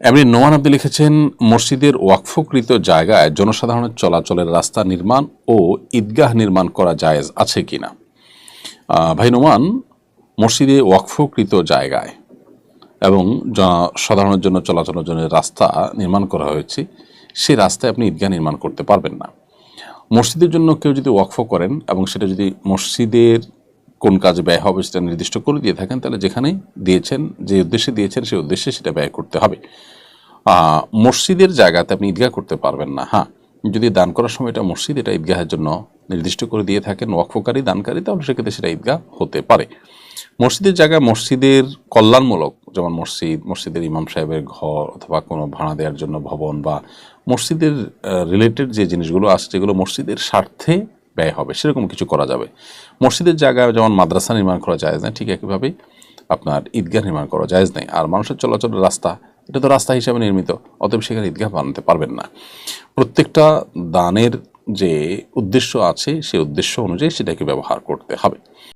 এমনি নোমান আব্দি লিখেছেন, মসজিদের ওয়াকফকৃত জায়গায় জনসাধারণের চলাচলের রাস্তা নির্মাণ ও ঈদগাহ নির্মাণ করা জায়েজ আছে কি না? ভাই নোমান মসজিদে ওয়াকফকৃত জায়গায় এবং সাধারণের জন্য চলাচলের জন্য রাস্তা নির্মাণ করা হয়েছে সেই রাস্তায় আপনি ঈদগাহ নির্মাণ করতে পারবেন না। মসজিদের জন্য কেউ যদি ওয়াকফ করেন এবং সেটা যদি মসজিদের কোন কাজে ব্যয় হবে সেটা নির্দিষ্ট করে দিয়ে থাকেন, তাহলে যেখানে দিয়েছেন, যে উদ্দেশ্যে দিয়েছেন, সেই উদ্দেশ্যে সেটা ব্যয় করতে হবে। মসজিদের জায়গাতে আপনি ঈদগাহ করতে পারবেন না। হ্যাঁ যদি দান করার সময় এটা মসজিদ, এটা ঈদগাহের জন্য নির্দিষ্ট করে দিয়ে থাকেন, ওয়াকফকারী, দানকারী, তাহলে সেক্ষেত্রে সেটা ঈদগাহ হতে পারে। মসজিদের জায়গায় মসজিদের কল্যাণমূলক, যেমন মসজিদ, মসজিদের ইমাম সাহেবের ঘর অথবা কোনো ভাড়া দেওয়ার জন্য ভবন বা মসজিদের রিলেটেড যে জিনিসগুলো আছে, যেগুলো মসজিদের স্বার্থে ব্যয় হবে, সেরকম কিছু করা যাবে। মসজিদের জায়গায় যেমন মাদ্রাসা নির্মাণ করা যায় না, ঠিক একইভাবেই আপনার ঈদগাহ নির্মাণ করা যায় নেই আর মানুষের চলাচলের রাস্তা, এটা তো রাস্তা হিসাবে নির্মিত, অতএব সেখানে ঈদগাহ বানাতে পারবেন না। প্রত্যেকটা দানের যে উদ্দেশ্য আছে, সেই উদ্দেশ্য অনুযায়ী সেটাকে ব্যবহার করতে হবে।